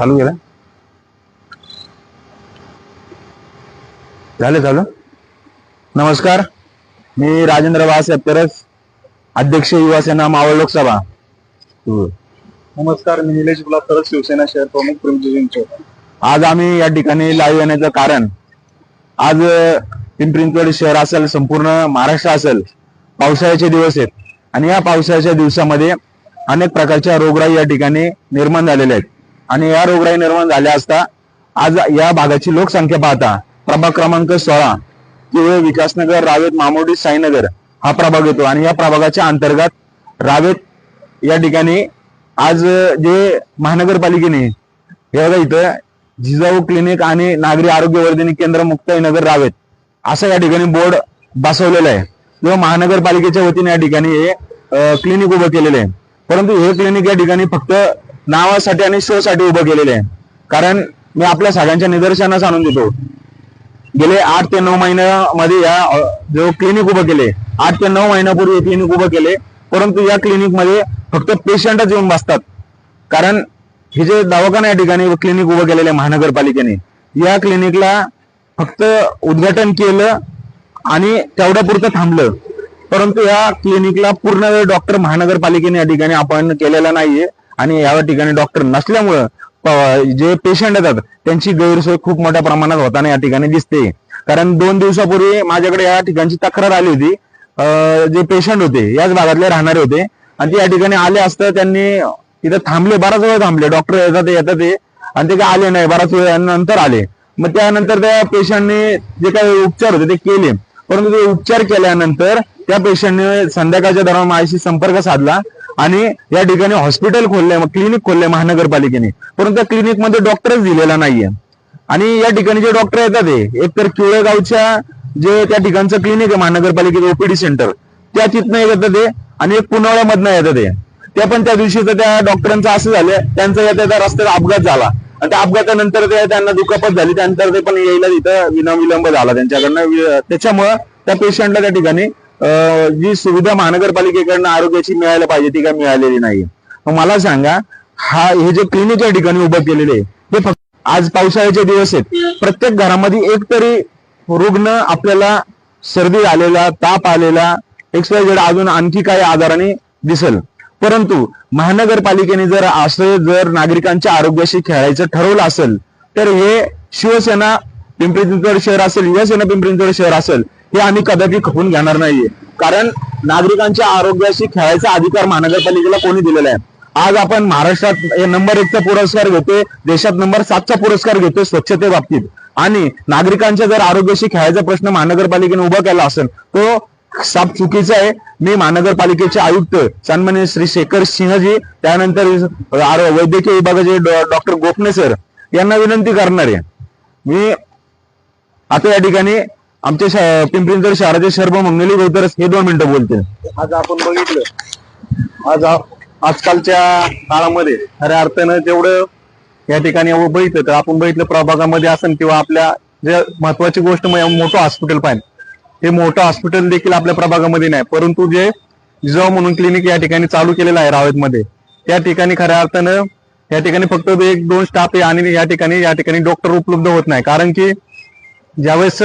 चालू केलं? झालं चालू? नमस्कार. मी राजेंद्र वास तरच अध्यक्ष युवा सेना मावळ लोकसभा. नमस्कार मी निलेश गुलाब तरच शिवसेना शहर प्रमुख चिंचवड आज आम्ही या ठिकाणी लाईव्ह येण्याचं कारण आज पिंपरी शहर असेल संपूर्ण महाराष्ट्र असेल पावसाळ्याचे दिवस आहेत. आणि या पावसाळ्याच्या दिवसामध्ये अनेक प्रकारच्या रोगराई या ठिकाणी निर्माण झालेल्या आहेत. आणि या रोगराई निर्माण झाल्या असता आज या भागाची लोकसंख्या पाहता प्रभाग क्रमांक सोळा किंवा विकासनगर रावेत मामोडी साईनगर हा प्रभाग येतो. आणि या प्रभागाच्या अंतर्गत रावेत या ठिकाणी आज जे महानगरपालिकेने हे बघा इथं जिजाऊ क्लिनिक आणि नागरी आरोग्य वर्धिनी केंद्र मुक्ताईनगर रावेत असं या ठिकाणी बोर्ड बसवलेलं आहे. किंवा महानगरपालिकेच्या वतीने या ठिकाणी हे क्लिनिक उभं केलेलं आहे. परंतु हे क्लिनिक या ठिकाणी फक्त नावासाठी आणि शोसाठी उभं केलेलं आहे. कारण मी आपल्या सगळ्यांच्या निदर्शनास आणून देतो. गेले आठ ते नऊ महिन्यामध्ये या जो क्लिनिक उभं केले आठ ते नऊ महिन्यापूर्वी क्लिनिक उभं केले परंतु या क्लिनिकमध्ये फक्त पेशंटच येऊन बसतात. कारण हे जे दवाखाना या ठिकाणी क्लिनिक उभं केलेले महानगरपालिकेने या क्लिनिकला फक्त उद्घाटन केलं आणि तेवढ्यापुरतं थांबलं. परंतु या क्लिनिकला पूर्ण वेळ डॉक्टर महानगरपालिकेने या ठिकाणी आपण केलेला नाहीये. आणि या ठिकाणी डॉक्टर नसल्यामुळं जे पेशंट येतात त्यांची गैरसोय खूप मोठ्या प्रमाणात होताना या ठिकाणी दिसते. कारण दोन दिवसापूर्वी माझ्याकडे या ठिकाणची तक्रार आली होती. जे पेशंट होते याच भागातले राहणारे होते. आणि ते या ठिकाणी आले असतं त्यांनी इथं थांबले बराच वेळ थांबले. डॉक्टर येतात ते येतात ते. आणि ते काय आले नाही बराच वेळ नंतर आले. मग त्यानंतर त्या पेशंटने जे काही उपचार होते ते केले. परंतु ते उपचार केल्यानंतर त्या पेशंटने संध्याकाळच्या दरम्यान माझ्याशी संपर्क साधला. आणि या ठिकाणी हॉस्पिटल खोलले क्लिनिक खोलले महानगरपालिकेने. परंतु त्या क्लिनिकमध्ये डॉक्टरच दिलेला नाहीये. आणि या ठिकाणी जे डॉक्टर येतात ते एक तर किवळेगावच्या जे त्या ठिकाणचं क्लिनिक आहे महानगरपालिकेचं ओपीडी सेंटर त्या तिथनं येतात ते आणि एक पुनवळ्यामधनं येतात ते त्या पण त्या दिवशी तर त्या डॉक्टरांचं असं झालं त्यांचा येत्या त्या रस्त्यात अपघात झाला. आणि त्या अपघातानंतर ते त्यांना दुखापत झाली त्यानंतर ते पण यायला तिथं विनाविलंब झाला त्यांच्याकडनं. त्याच्यामुळं त्या पेशंटला त्या ठिकाणी जी सुविधा महानगरपालिकेकडनं आरोग्याची मिळायला पाहिजे ती काय मिळालेली नाही मग मला सांगा हा हे जे क्लिनिक या ठिकाणी उभं केलेले आहे ते फक्त आज पावसाळ्याचे दिवस आहेत. प्रत्येक घरामध्ये एक तरी रुग्ण आपल्याला सर्दी आलेला ताप आलेला एक्सपायर अजून आणखी काही आजाराने दिसेल. परंतु महानगरपालिकेने जर असं जर नागरिकांच्या आरोग्याशी खेळायचं ठरवलं असेल तर हे शिवसेना पिंपरी चिंचवड शहर असेल युवासेना पिंपरी चिंचवड शहर असेल हे आम्ही कदाचित खपून घेणार नाहीये. कारण नागरिकांच्या आरोग्याशी खेळायचा अधिकार महानगरपालिकेला कोणी दिलेला आहे. आज आपण महाराष्ट्रात नंबर एकचा पुरस्कार घेतोय देशात नंबर सातचा पुरस्कार घेतोय स्वच्छते बाबतीत. आणि नागरिकांच्या जर आरोग्याशी खेळायचा प्रश्न महानगरपालिकेने उभा केला असेल तो साप चुकीचा आहे. मी महानगरपालिकेचे आयुक्त सन्मान्य श्री शेखर सिंहजी त्यानंतर वैद्यकीय विभागाचे डॉक्टर गोपने सर यांना विनंती करणार आहे. मी आता या ठिकाणी आमच्या श- पिंपरी शहराचे सर्व मंगली गौतरस हे दोन मिनिटं बोलतील. आज आपण बघितलं. आज आजकालच्या काळामध्ये खऱ्या अर्थानं जेवढं या ठिकाणी बघितलं तर आपण बघितलं प्रभागामध्ये असेल किंवा आपल्या जे महत्वाची गोष्ट म्हणजे मोठं हॉस्पिटल पाहिजे हे मोठं हॉस्पिटल देखील आपल्या प्रभागामध्ये नाही परंतु जे जिजाऊ म्हणून क्लिनिक या ठिकाणी चालू केलेलं आहे रावेतमध्ये त्या ठिकाणी खऱ्या अर्थानं या ठिकाणी फक्त एक दोन स्टाफ आहे आणि या ठिकाणी या ठिकाणी डॉक्टर उपलब्ध होत नाही. कारण की ज्यावेळेस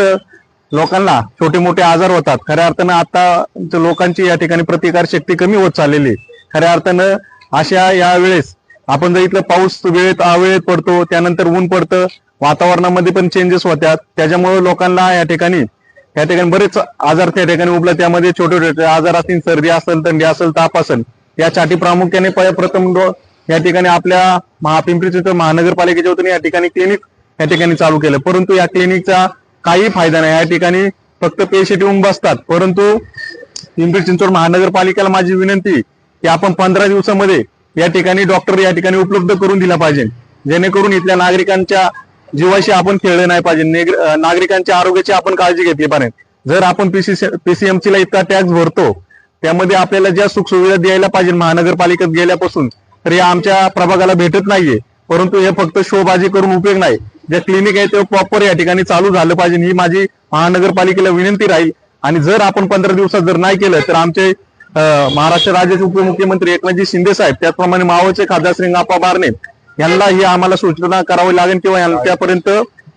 लोकांना छोटे मोठे आजार होतात. खऱ्या अर्थानं आता लोकांची या ठिकाणी प्रतिकार शक्ती कमी होत चाललेली आहे. खऱ्या अर्थानं अशा या वेळेस आपण जर इथलं पाऊस वेळेत अवेळेत पडतो त्यानंतर ऊन पडतं वातावरणामध्ये पण चेंजेस होतात. त्याच्यामुळे लोकांना या ठिकाणी या ठिकाणी बरेच आजार त्या ठिकाणी उपलब्ध त्यामध्ये छोटे छोटे आजार असतील सर्दी असेल थंडी असेल ताप असेल यासाठी प्रामुख्याने प्रथम या ठिकाणी आपल्या महापिंपरी महानगरपालिकेच्या वतीने या ठिकाणी क्लिनिक या ठिकाणी चालू केलं. परंतु या क्लिनिकचा काही फायदा नाही. या ठिकाणी फक्त पेशंट येऊन बसतात. परंतु पिंपरी चिंचवड महानगरपालिकेला माझी विनंती की आपण पंधरा दिवसामध्ये या ठिकाणी डॉक्टर या ठिकाणी उपलब्ध करून दिला पाहिजे. जेणेकरून इथल्या नागरिकांच्या जीवाशी आपण खेळले नाही पाहिजे. नागरिकांच्या आरोग्याची आपण काळजी घेतली पाहिजे. जर आपण पीसी पीसीएमसी ला इतका टॅक्स भरतो त्यामध्ये आपल्याला ज्या सुखसुविधा द्यायला पाहिजे महानगरपालिकेत गेल्यापासून तर या आमच्या प्रभागाला भेटत नाहीये. परंतु हे फक्त शोबाजी करून उपयोग नाही. जे क्लिनिक आहे ते प्रॉपर या ठिकाणी चालू झालं पाहिजे. ही माझी महानगरपालिकेला विनंती राहील. आणि जर आपण पंधरा दिवसात जर नाही केलं तर आमचे महाराष्ट्र राज्याचे उपमुख्यमंत्री एकनाथजी शिंदे साहेब त्याचप्रमाणे मावळचे खासदार श्री आप्पा बारणे यांना ही आम्हाला सूचना करावी लागेल किंवा त्यापर्यंत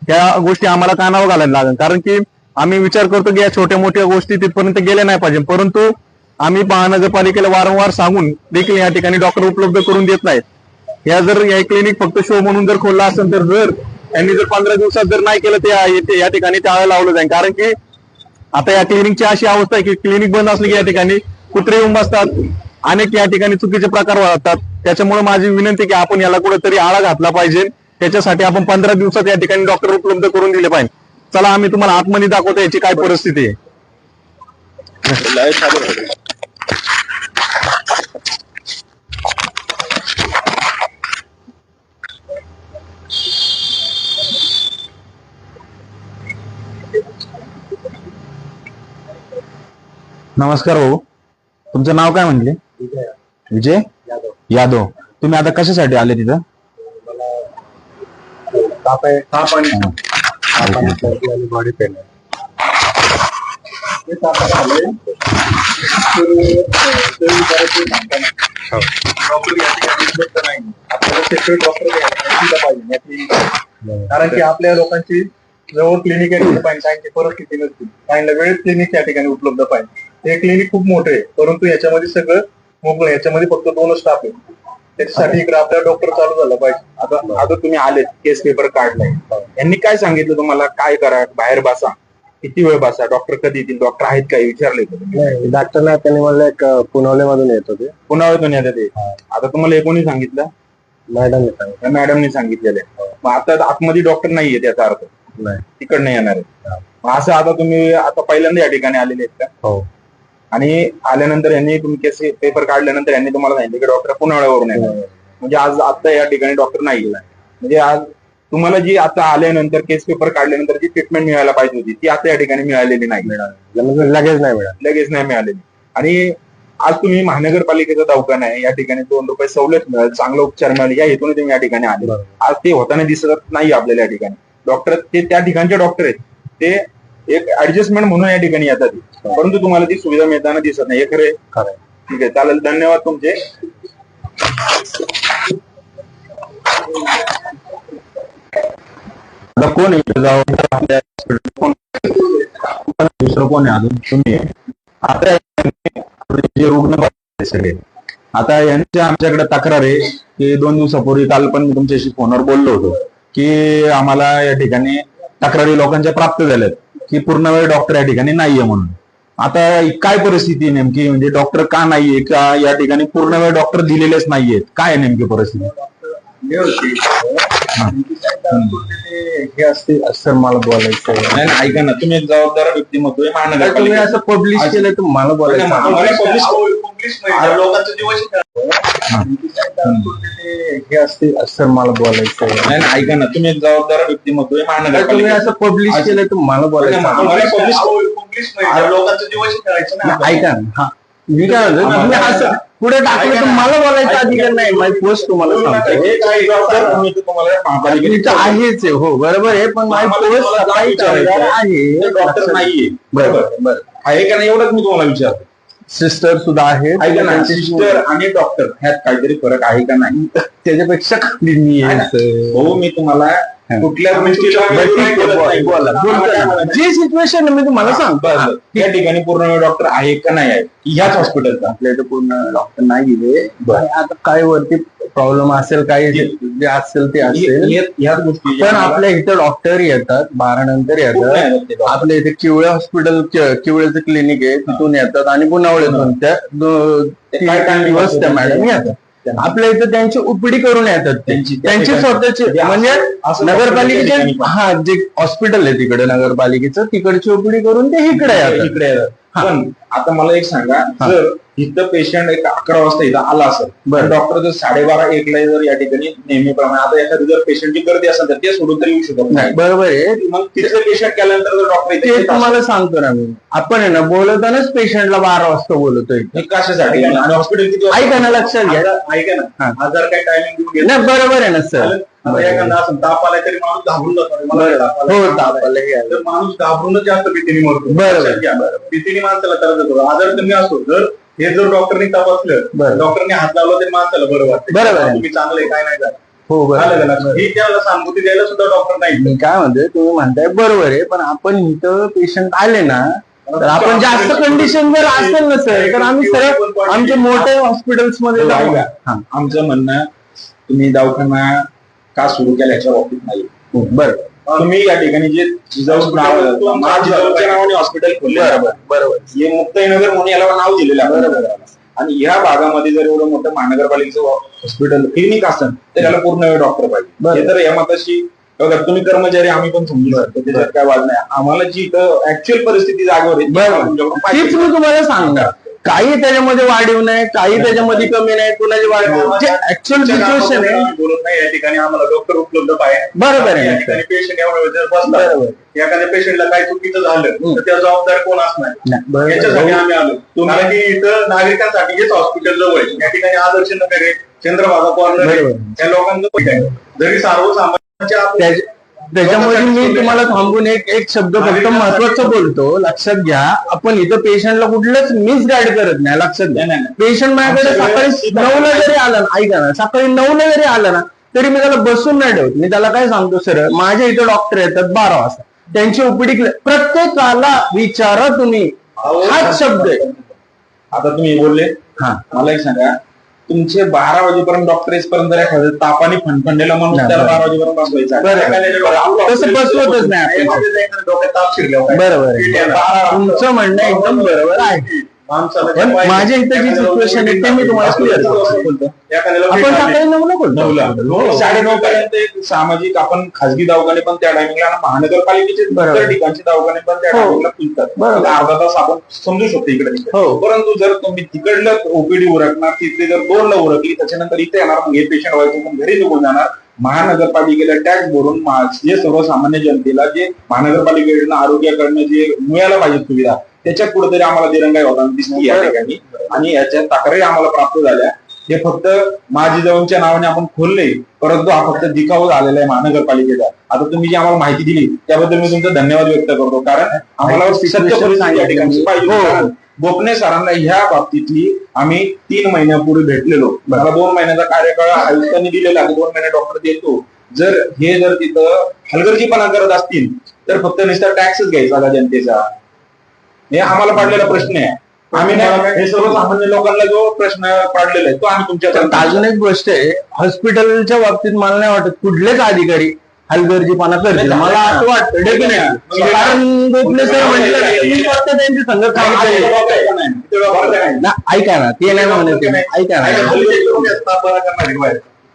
या गोष्टी आम्हाला कानावर घालायला लागेल. कारण की आम्ही विचार करतो की या छोट्या मोठ्या गोष्टी तिथपर्यंत गेल्या नाही पाहिजे. परंतु आम्ही महानगरपालिकेला वारंवार सांगून देखील या ठिकाणी डॉक्टर उपलब्ध करून देत नाहीत या जर या क्लिनिक फक्त शो म्हणून जर खोलला असेल तर जर यांनी जर पंधरा दिवसात जर नाही केलं ते या- ठिकाणी टाळा लावलं जाईल. कारण की आता या क्लिनिकची अशी अवस्था आहे की क्लिनिक बंद असली की या ठिकाणी कुत्रे येऊन बसतात. अनेक या ठिकाणी चुकीचे प्रकार वाढतात. त्याच्यामुळे माझी विनंती की आपण याला कुठेतरी आळा घातला पाहिजे. त्याच्यासाठी आपण पंधरा दिवसात या ठिकाणी डॉक्टर उपलब्ध करून दिले पाहिजे. चला आम्ही तुम्हाला आतमध्ये दाखवतो याची काय परिस्थिती आहे. नमस्कार भाऊ. तुमचं नाव काय म्हणले विजय यादव. तुम्ही आता कशासाठी आले तिथं? बॉडी पेन कारण की आपल्या लोकांची जवळ क्लिनिक आहे तिथे पाहिजे नसतील परिस्थिती नसते. वेळेत क्लिनिक या ठिकाणी उपलब्ध पाहिजे. हे क्लिनिक खूप मोठे आहे. परंतु याच्यामध्ये सगळं मोकळं याच्यामध्ये फक्त दोनच स्टाफ आहे त्याच्यासाठी इकडे आपल्या डॉक्टर चालू झाला पाहिजे. आता आता तुम्ही आले केस पेपर काढलाय. यांनी काय सांगितलं तुम्हाला? काय करा? बाहेर बसा. किती वेळ बसा? डॉक्टर कधी येतील? डॉक्टर आहेत काय विचारले? डॉक्टरला त्यांनी म्हणलं एक पुनवले मधून येत होते. पुन्हा येतो येतात ते आता तुम्हाला हे कोणी सांगितलं? मॅडम सांगितलं. मॅडमने सांगितलेलं आहे. मग आता आतमध्ये डॉक्टर नाहीये त्याचा अर्थ. नाही. तिकडनं येणार आहे. मग असं आता तुम्ही आता पहिल्यांदा या ठिकाणी आलेले आहेत का? हो. आणि आल्यानंतर यांनी केस पेपर काढल्यानंतर यांनी तुम्हाला सांगितलं की डॉक्टर पुनावळ्यावरून येणार म्हणजे आज आता या ठिकाणी डॉक्टर नाही म्हणजे आज तुम्हाला जी आता आल्यानंतर केस पेपर काढल्यानंतर जी ट्रीटमेंट मिळायला पाहिजे होती ती आता या ठिकाणी मिळालेली नाही. लगेच नाही मिळालं. लगेच नाही मिळालेली. आणि आज तुम्ही महानगरपालिकेचा दवाखाना आहे या ठिकाणी दोन रुपये सवलत मिळेल चांगला उपचार मिळेल या हेतूने तुम्ही या ठिकाणी आले. आज ते होताना दिसत नाही आपल्याला या ठिकाणी. डॉक्टर ते त्या ठिकाणचे डॉक्टर आहेत. ते एक ऍडजस्टमेंट म्हणून या ठिकाणी येतात. परंतु तुम्हाला ती सुविधा मिळताना दिसत नाही. हे खरे खरं ठीक आहे. चालेल. धन्यवाद तुमचे. आता कोण आहे आपल्या दुसरं कोण आहे अजून? तुम्ही आहे. आता आपले जे रुग्ण सगळे. आता यांची आमच्याकडे तक्रार आहे की दोन दिवसापूर्वी काल पण मी तुमच्याशी फोनवर बोललो होतो की आम्हाला या ठिकाणी तक्रारी लोकांच्या प्राप्त झाल्यात. की पूर्ण वेळ डॉक्टर या ठिकाणी नाहीये म्हणून. आता काय परिस्थिती आहे नेमकी? म्हणजे डॉक्टर का नाहीये? का या ठिकाणी पूर्ण वेळ डॉक्टर दिलेलेच नाहीयेत? काय नेमकी परिस्थिती? हे असते असं मला बोलायचं नाही नाही, ऐका ना तुम्ही एक जबाबदार व्यक्तिमत्व आहे तुम्ही महानगरपालिका असं पब्लिश केलं तर मला बोलायचं. हे असते असं मला बोलायचं नाही. नाही, ऐका ना तुम्ही एक जबाबदार व्यक्तिमत्व आहे तुम्ही महानगरपालिका असं पब्लिश केलं तर मला बोलायचं. ऐका ना हा. मी काय म्हणतो तुम्ही असं पुढे टाकलं तर मला बोलायचा अधिकार नाही. माझी पोस्ट तुम्हाला सांगतो हे आहेच आहे. हो बरोबर आहे. पण माझी पोस्ट सफाई हे आहे डॉक्टर नाहीये. बरोबर. आहे का नाही एवढंच मी तुम्हाला विचारतो. सिस्टर सुद्धा आहेत. ऐका ना सिस्टर आणि डॉक्टर ह्यात काहीतरी फरक आहे का नाही? त्याच्यापेक्षा आहे. भाऊ मी तुम्हाला कुठल्या. जे सिच्युएशन मी तुम्हाला बरं. या ठिकाणी पूर्ण डॉक्टर आहे का नाही आहे? ह्याच हॉस्पिटलचा आपल्या इथे पूर्ण डॉक्टर नाही गेले. आणि आता काय वरती प्रॉब्लेम असेल काही जे असेल ते असेल. ह्याच गोष्टी पण आपल्या इथे डॉक्टर येतात बारा नंतर येतात. आपल्या इथे किवळे हॉस्पिटल किवळेचं क्लिनिक आहे तिथून येतात आणि पुनावळेतून त्या दिवस त्या मॅडम येतात. आपल्या इथं त्यांची उपडी करून येतात. त्यांची- त्यांची स्वतःची म्हणजे म्हणजे नगरपालिकेचे हा जे हॉस्पिटल आहे तिकडे नगरपालिकेचं तिकडची उपडी करून ते इकडे इकडे पण आता मला एक सांगा जर इथं पेशंट एक अकरा वाजता इथं आला असेल बरं. डॉक्टर जर साडेबारा एक ला जर या ठिकाणी नेहमीप्रमाणे आता एखादी जर पेशंटची गर्दी असेल तर ते सोडून तरी येऊ शकत नाही. बरोबर आहे. मग तिथलं पेशंट केल्यानंतर जर डॉक्टर ते तुम्हाला सांगतो ना मी. आपण आहे ना बोलवतानाच पेशंटला बारा वाजता हे कशासाठी? आणि हॉस्पिटल किती ऐका ना लक्षात घ्या. ऐका. ना. आज जर काही टायमिंग नाही बरोबर आहे ना सर. एखादा असं ताप आला तरी माणूस घाबरून जातो. हो. तर माणूस घाबरूनच जास्त भीतीने मरतो. बरोबर. भीतीने माणसाला त्रास होतो आजार कमी असतो जर हे जर डॉक्टरनी तपासलं. डॉक्टरने हात लावला तरी माणसाला बरं वाटतं. बरोबर आहे. तुम्ही चांगले काय नाही झालं. हो बरं. आलं का लक्षात? ही त्याला सहानुभूती द्यायला सुद्धा डॉक्टर नाही. मी काय म्हणतोय तुम्ही म्हणताय बरोबर आहे पण आपण इथं पेशंट आले ना तर आपण जास्त कंडिशन जर असेल ना सर तर आम्ही सरळ आमच्या मोठ्या हॉस्पिटल्समध्ये जाऊ ऐका. हा. आमचं म्हणणं तुम्ही दवाखाना का सुरू केला याच्या बाबतीत नाही. बरं. तुम्ही या ठिकाणी जे जिजाऊ नावाने हॉस्पिटल खोलले बरोबर हे मुक्ताईनगर म्हणून याला नाव दिलेलं आहे. बरोबर आणि ह्या भागामध्ये जर एवढं मोठं महानगरपालिकेचं हॉस्पिटल क्लिनिक असेल तर याला पूर्ण वेळ डॉक्टर पाहिजे. हे तर या मताशी बघा तुम्ही कर्मचारी आम्ही पण समजू शकतो त्याच्यात काय वाद नाही. आम्हाला जी इथं ऍक्च्युअल परिस्थिती जागेवर आहे तुम्हाला सांगणार काही त्याच्यामध्ये वाढीव नाही काही त्याच्यामध्ये कमी नाही कुणाची वाढीव जे ऍक्च्युअल सिच्युएशन आहे बोलत नाही या ठिकाणी आम्हाला डॉक्टर उपलब्ध पाहिजे बरोबर आहे. या ठिकाणी पेशंट एवढा वेळ जर बसला बरोबर. एखाद्या पेशंटला काय चुकीचं झालं तर त्या जबाबदार कोण असणार बरोबर. याच्यासाठी आम्ही आलो कारण की इथं नागरिकांसाठी हेच हॉस्पिटल जवळ आहे या ठिकाणी आदर्श नगर आहे चंद्रभागा कॉर्नर आहे बरोबर. त्या लोकांचं आहे. जरी सर्वसामान्यांच्या आपण- त्याच्या- त्याच्यामध्ये मी तुम्हाला थांबून एक एक शब्द फक्त महत्वाचं बोलतो. लक्षात घ्या. आपण इथं पेशंटला कुठलंच मिसगाईड करत नाही. लक्षात घ्या. पेशंट माझ्याकडे सकाळी नऊला जरी आला ना ऐका ना सकाळी नऊला जरी आला ना तरी मी त्याला बसून नाही ठेवत. मी त्याला काय सांगतो सर? माझ्या इथं डॉक्टर येतात बारा वाजता. त्यांची ओपीडी प्रत्येकाला विचारा तुम्ही. हाच शब्द आहे. आता तुम्ही बोलले. हा. मला एक सांगा. तुमचे बारा वाजेपर्यंत डॉक्टर एखादं तापाने फणफणलेला म्हणून त्याला बरं. वाजेपर्यंत बसवायचा तसं बसवतच नाही आपण. काय? बरोबर तुमचं म्हणणं एकदम बरोबर आहे पण. माझ्या इथं जी situation आहे ते मी तुम्हाला. एखाद्याला आपण. सकाळी नऊला बोलतो नऊला साडेनऊ पर्यंत एक सामाजिक आपण खासगी दवाखाने पण त्या टायमिंगला महानगरपालिकेचे. इतर ठिकाणचे दवाखाने पण त्या हो. टायमिंगला खुलतात बरोबर. म्हणजे अर्धा तास आपण समजू शकतो इकडे हो. परंतु जर तुम्ही तिकडलं ओपीडी उरकणार तिथले जर दोनला उरकली त्याच्यानंतर इथे येणार मग हे पेशंट व्हायचं पण घरी निघून जाणार महानगरपालिकेला टॅक्स भरून जे सर्वसामान्य जनतेला जे महानगरपालिकेकडनं आरोग्याकडनं जे मिळायला पाहिजे सुविधा त्याच्यात कुठेतरी आम्हाला दिरंगाई होताना दिसली या ठिकाणी. आणि याच्या तक्रारी आम्हाला प्राप्त झाल्या. हे फक्त माझी जाऊनच्या नावाने आपण खोलले. परंतु हा फक्त दिखावा झालेला आहे महानगरपालिकेचा. आता तुम्ही जी आम्हाला माहिती दिली त्याबद्दल मी तुमचा धन्यवाद व्यक्त करतो. कारण आम्हाला सत्य परिस्थिती या ठिकाणची पाहिजे हो. गोपने सरांना ह्या बाबतीतली आम्ही तीन महिन्यापूर्वी भेटलेलो. मला दोन महिन्याचा कार्यकाळ आयुक्तांनी दिलेला दोन महिने डॉक्टर देतो. जर हे जर तिथं हलगर्जीपणा करत असतील तर फक्त नुसता टॅक्सच घ्यायचा का जनतेचा? हे आम्हाला पडलेला प्रश्न आहे. आम्ही नाही हे सर्वसामान्य लोकांना जो प्रश्न पडलेला आहे तो आम्ही तुमच्या अजून एक गोष्ट आहे हॉस्पिटलच्या बाबतीत मला नाही वाटत कुठलेच अधिकारी हलगर्जीपणा करतील. मला असं वाटतं डेफिनेटली कारण गोखले सर म्हटलं ना, मी फक्त त्यांचे केले. ना, ऐका ना ते नाही म्हणत. ऐका ना.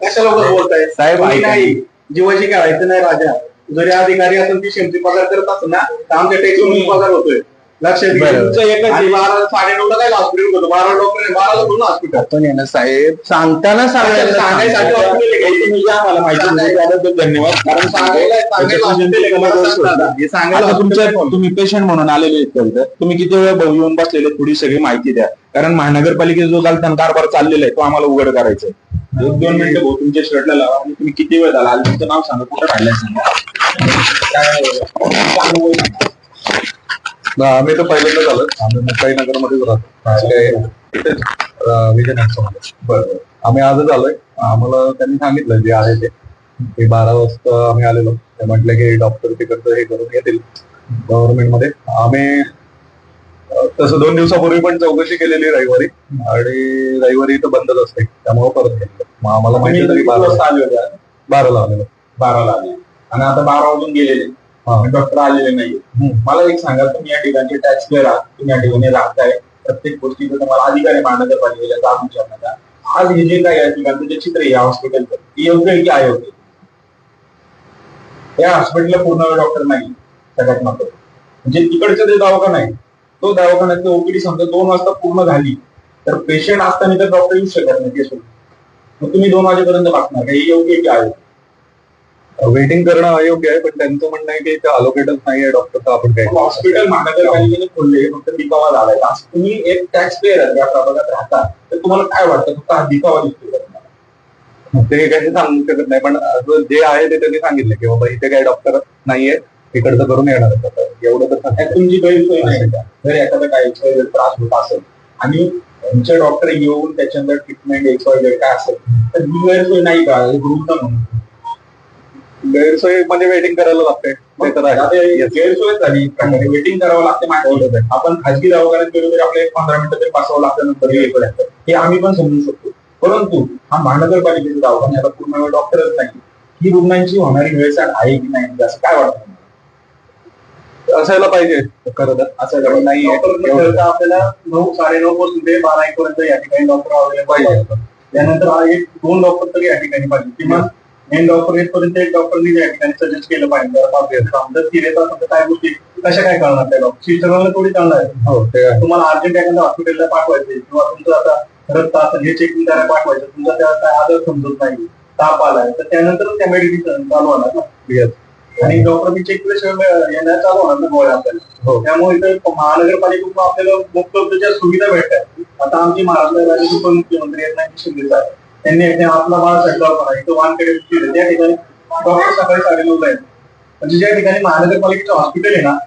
कशाला उगाच बोलताय? साहेब, ऐका. नाही. जीवाशी करायचं नाही राजा. जरी अधिकारी असेल ती शेमची पगार करत असेल ना तर आमच्या टॅक्स पगार होतोय. लक्षात घ्या. बरोबर. तुमचं एकच आहे. बारा साडे नऊला काय हॉस्पिटल होतं बारा डॉक्टर बाराला बोलून हॉस्पिटल आपण आहे ना साहेब सांगताना सांगायसाठी सांगायला hospital आहे का? तुम्ही आम्हाला माहिती दिली त्याबद्दल धन्यवाद कारण सांगायला सांगायला hospital आहे का? मला सांगा. हे सांगायला आता तुमच्या hospital आहे. तुम्ही पेशंट म्हणून आलेले आहेत? तुम्ही किती वेळ भाऊ येऊन बसलेले थोडी सगळी माहिती द्या कारण महानगरपालिकेचा जो गालतान कारभार चाललेला आहे तो आम्हाला उघड करायचा आहे एक दोन मिनिटं भाऊ तुमच्या शर्टला लावा आणि तुम्ही किती वेळ झाला आणि तुमचं नाव सांगा कुठं राहिलंय सांगा काय. आम्ही तर पहिल्यांदा झालं आम्ही मुंबई नगर मध्येच राहतो विजय बरं आम्ही आजच आलोय. आम्हाला त्यांनी सांगितलं जे आहे ते. की बारा वाजता आम्ही आलेलो. ते म्हटलं की डॉक्टर तिकडचं हे करून येतील गव्हर्नमेंटमध्ये. आम्ही तसं दोन दिवसापूर्वी पण चौकशी केलेली रविवारी. आणि रविवारी इथं बंदच असते. त्यामुळे परत घेतलं मग आम्हाला माहिती बारा बाराला. आलेलो? बाराला आले आणि आता बारा वाजून गेलेले. डॉक्टर आलेले नाही. मला एक सांगा तुम्ही या ठिकाणी टॅक्स पेअर आहात तुम्ही या ठिकाणी राहताय प्रत्येक गोष्टीचं तुम्हाला अधिकारी महानगरपालिकेला जाब विचारण्याचा आज हे जे काही या ठिकाणचं जे चित्र आहे या हॉस्पिटलचं ते योग्य आहे की अयोग्य? या हॉस्पिटलला पूर्ण वेळ डॉक्टर नाही सगळ्यात महत्वाचं. म्हणजे तिकडचं जे दवाखाना आहे तो दवाखान्यातली ओपीडी समजा दोन वाजता पूर्ण झाली तर पेशंट असताना तर डॉक्टर येऊ शकत नाही ते सोडून. मग तुम्ही दोन वाजेपर्यंत बसणार हे योग्य आहे की अयोग्य? वेटिंग करणं अयोग्य आहे पण त्यांचं म्हणणं आहे की अलोकेटच नाहीये डॉक्टर तर आपण काय हॉस्पिटल महानगरपालिकेने खोलले फक्त दिखावा झालाय तुम्ही एक टॅक्स पेअर आहे या प्रभागात राहता तर तुम्हाला काय वाटतं फक्त हा का तुम्हाला? ते काही सांगू शकत नाही पण जे आहे ते त्यांनी सांगितलं की बाबा इथे काही डॉक्टर नाहीये तिकडचं करून येणार. एवढं तर. तुमची गैरसोय नाही का जर एखादा काही जर त्रास होत असेल आणि तुमचे डॉक्टर येऊन त्याच्यानंतर ट्रीटमेंट एक्स वाय झेड काय असेल तर ही गैरसोय नाही का हे गृहित म्हणून गैरसोय म्हणजे वेटिंग करायला लागते. ते तर आहे. आता हे गैरसोय झाली प्रकारे वेटिंग करावं लागते माहिती आपण खाजगी दवाखान्यात गेलो तरी आपल्याला एक पंधरा मिनिटं तरी बसावं लागतं नंतर हे आम्ही पण समजू शकतो. परंतु हा महानगरपालिकेचा दवाखाना याला पूर्ण वेळ डॉक्टरच नाही. ही रुग्णांची होणारी वेळसाट आहे की नाही? म्हणजे असं काय वाटतं असायला पाहिजे. खरं तर. असं नाही आपल्याला नऊ साडे नऊ पासून ते बारा एक पर्यंत या ठिकाणी डॉक्टर अवेलेबल पाहिजे. त्यानंतर हा एक दोन डॉक्टर तरी या ठिकाणी पाहिजे. किंवा मेन डॉक्टर येतपर्यंत एक डॉक्टरनी या ठिकाणी सजेस्ट केलं पाहिजे जरा पाच दिवस काम. जर ती येत असेल तर काय गोष्टी कशा काय कळणार त्या डॉक्टर शिक्षणाला थोडी आहे. हो ते आहे. तुम्हाला अर्जंट एखाद्या हॉस्पिटलला पाठवायचे किंवा तुमचं आता रक्त असेल हे चेकिंग करायला पाठवायचं तुमचा त्या काय आदर समजत नाही ताप आलाय तर त्यानंतर त्या मेडिसिन चालू होणार ना Yes. आणि डॉक्टर बी चेक केल्याशिवाय येण्यास चालू होणार ना गोळ्या आपल्याला हो. त्यामुळे इथं महानगरपालिकेतून आपल्याला मुक्त ज्या सुविधा भेटतात आता आमची महाराष्ट्र राज्याचे उपमुख्यमंत्री आहेत ना शिंदे साहेब त्यांनी एकदा आपला बाळासाहेब करा. इथं वानकडे त्या ठिकाणी डॉक्टर सकाळी साडेनऊला आहेत. म्हणजे ज्या ठिकाणी महानगरपालिकेचं हॉस्पिटल आहे ना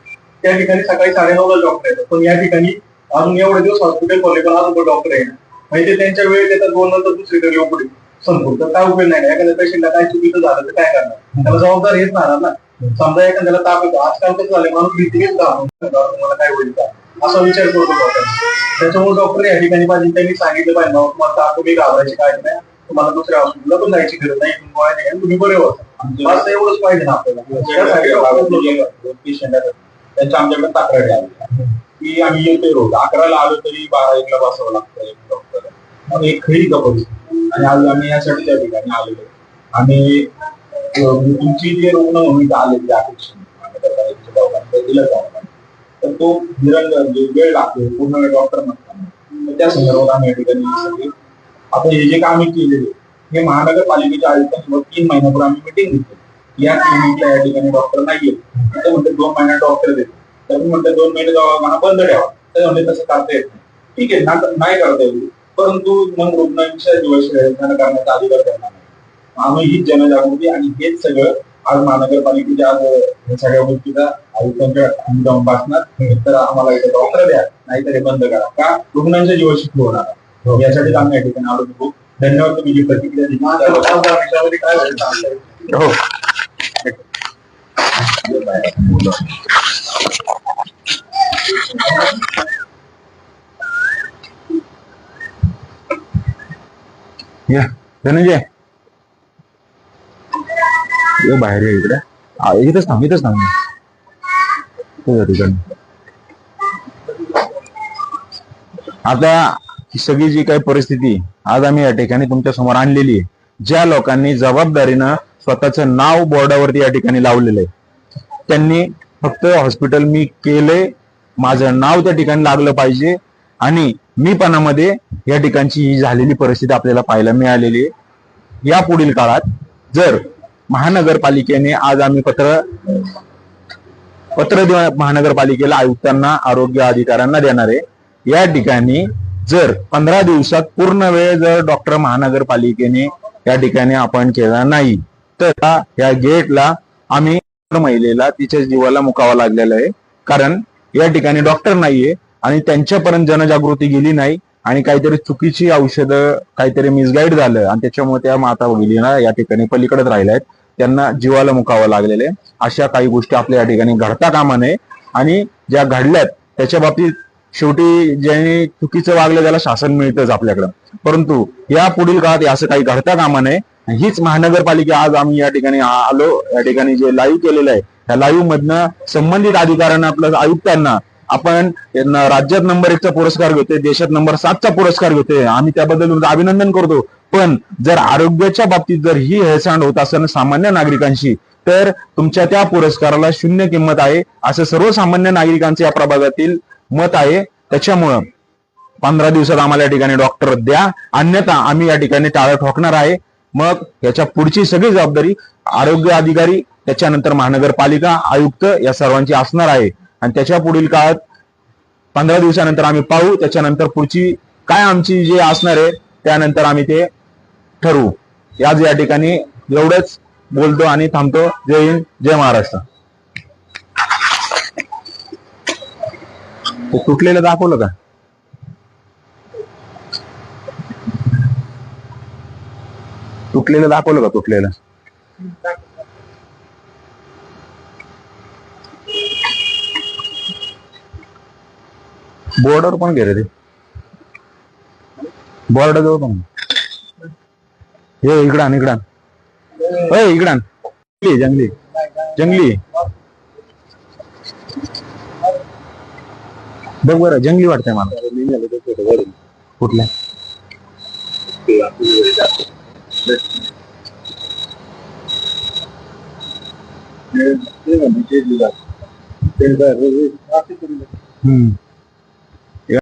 त्या ठिकाणी सकाळी साडेनऊला डॉक्टर येतात पण या ठिकाणी अजून एवढे दिवस हॉस्पिटल खोलले पण अजून डॉक्टर आहे म्हणजे ते त्यांच्या वेळेत येतात दोन नंतर दुसरीकडे येऊ पुढे संपूर्ण तर काय उपयोग नाही एखाद्या पेशंटला काय चुकीचं झालं तर काय करणार? त्याला जबाबदार हेच राहणार ना. समजा एखाद्याला ताप येतो. आजकाल कसं झालं माणूस भीतीनेच राहतो. तुम्हाला काय होईल का? असा विचार करतो डॉक्टर. त्याच्यामुळे डॉक्टर या ठिकाणी पाहिजे त्यांनी सांगितलं पाहिजे. बाबा तुम्हाला तुम्ही घाबरायची काय नाही. तुम्हाला दुसऱ्या हॉस्पिटलला पण जायची गरज नाही. तुम्ही बरे होता बस एवढंच पाहिजे ना आपल्याला. पेशंट त्यांच्या आमच्याकडे तक्रारी आली की आम्ही येतोय रोज. अकराला आलो तरी बारा एकला बसावं लागतं एक डॉक्टर मग एक खरी का परिस्थिती आणि आज आम्ही यासाठी त्या ठिकाणी आलेलो आणि तुमची जे रुग्ण म्हणून आले महानगरपालिकेच्या दवाखान्यात दिलं जावं तर तो निरंतर म्हणजे वेळ लागतो पूर्ण वेळ डॉक्टर नसताना. त्या संदर्भात आम्ही या ठिकाणी आता हे जे काम केलेले हे महानगरपालिकेच्या आयुक्तांसोबत तीन महिन्यापूर्वी आम्ही मिटिंग घेतो या क्लिनिकला या ठिकाणी डॉक्टर नाहीये तर म्हणते दोन महिन्यात डॉक्टर देतो तर मी म्हणते दोन महिने दवाखाना बंद ठेवा. तर म्हणजे तसं करता येत नाही. ठीक आहे ना नाही करता येईल परंतु मग रुग्णांच्या जीवाशी करण्याचा अधिकार करणार नाही. आम्ही हीच जनजागृती आणि हेच सगळं आज महानगरपालिकेच्या आज या सगळ्या गोष्टीचा आयुक्तांच्या आम्ही जाऊन बसणार. तर आम्हाला इथे डॉक्टर द्या. नाहीतर हे बंद करा. का? रुग्णांच्या जीवाशी होणार. आहे. यासाठी आम्ही या ठिकाणी आलो होतो. धन्यवाद तुम्ही जी प्रतिक्रिया दिली. काय. हो. या. धनंजय. ये बाहेर ये इकडे. आ, इथंच थांब इथंच थांब. हो, हो, आता सगळी जी काही परिस्थिती आज आम्ही या ठिकाणी तुमच्यासमोर आणलेली आहे. ज्या लोकांनी जबाबदारीनं स्वतःचं नाव बोर्डावरती या ठिकाणी लावलेलं आहे. त्यांनी फक्त हॉस्पिटल मी केलंय माझं नाव त्या ठिकाणी लागलं पाहिजे आणि मीपणामध्ये या ठिकाणची ही झालेली परिस्थिती आपल्याला पाहायला मिळालेली आहे. या पुढील काळात जर महानगरपालिकेने आज आम्ही पत्र पत्र देऊ महानगरपालिकेला आयुक्तांना आरोग्य अधिकाऱ्यांना देणार आहे. या ठिकाणी जर पंधरा दिवसात पूर्ण वेळ जर डॉक्टर महानगरपालिकेने या ठिकाणी आपण केला नाही तर या गेटला आम्ही महिलेला तिच्या जीवाला मुकावा लागलेला आहे. कारण या ठिकाणी डॉक्टर नाहीये आणि त्यांच्यापर्यंत जनजागृती गेली नाही. आणि काहीतरी चुकीची औषधं काहीतरी मिसगाईड झालं आणि त्याच्यामुळे त्या माता भगिनीला या ठिकाणी पलीकडेच राहिल्या आहेत त्यांना जीवाला मुकावं लागलेले. अशा काही गोष्टी आपल्या या ठिकाणी घडता कामा नये. आणि ज्या घडल्यात त्याच्या बाबतीत शेवटी ज्यांनी चुकीचं वागलं त्याला शासन मिळतंच आपल्याकडं. परंतु या पुढील काळात असं काही घडता कामा नये. हीच महानगरपालिका आज आम्ही या ठिकाणी आलो. या ठिकाणी जे लाईव्ह केलेलं आहे त्या लाईव्ह मधनं संबंधित अधिकाऱ्यांना प्लस आयुक्तांना आपण राज्यात नंबर एकचा पुरस्कार घेतोय देशात नंबर सातचा पुरस्कार घेतोय. आम्ही त्याबद्दल तुमचं अभिनंदन करतो. पण जर आरोग्याच्या बाबतीत जर ही हेळसांड होत असेल सामान्य नागरिकांशी तर तुमच्या त्या पुरस्काराला शून्य किंमत आहे असं सर्वसामान्य नागरिकांचे या प्रभागातील मत आहे. त्याच्यामुळं पंधरा दिवसात आम्हाला या ठिकाणी डॉक्टर द्या. अन्यथा आम्ही या ठिकाणी टाळं ठोकणार आहे. मग याच्या पुढची सगळी जबाबदारी आरोग्य अधिकारी त्याच्यानंतर महानगरपालिका आयुक्त या सर्वांची असणार आहे. आणि त्याच्या पुढील काळात पंधरा दिवसानंतर आम्ही पाहू त्याच्यानंतर पुढची काय आमची जे असणार आहे त्यानंतर आम्ही ते ठरवू. याच या ठिकाणी एवढंच बोलतो आणि थांबतो. जय हिंद जय महाराष्ट्र. तुटलेलं दाखवलं का? तुटलेलं दाखवलं का तुटलेलं? बॉर्डर पण गेले ते. बॉर्डर जवळ पण हे इकडान इकडान अय इकडान जंगली जंगली जंगली बघ बरं जंगली वाटतंय मला. कुठल्या? हम्म.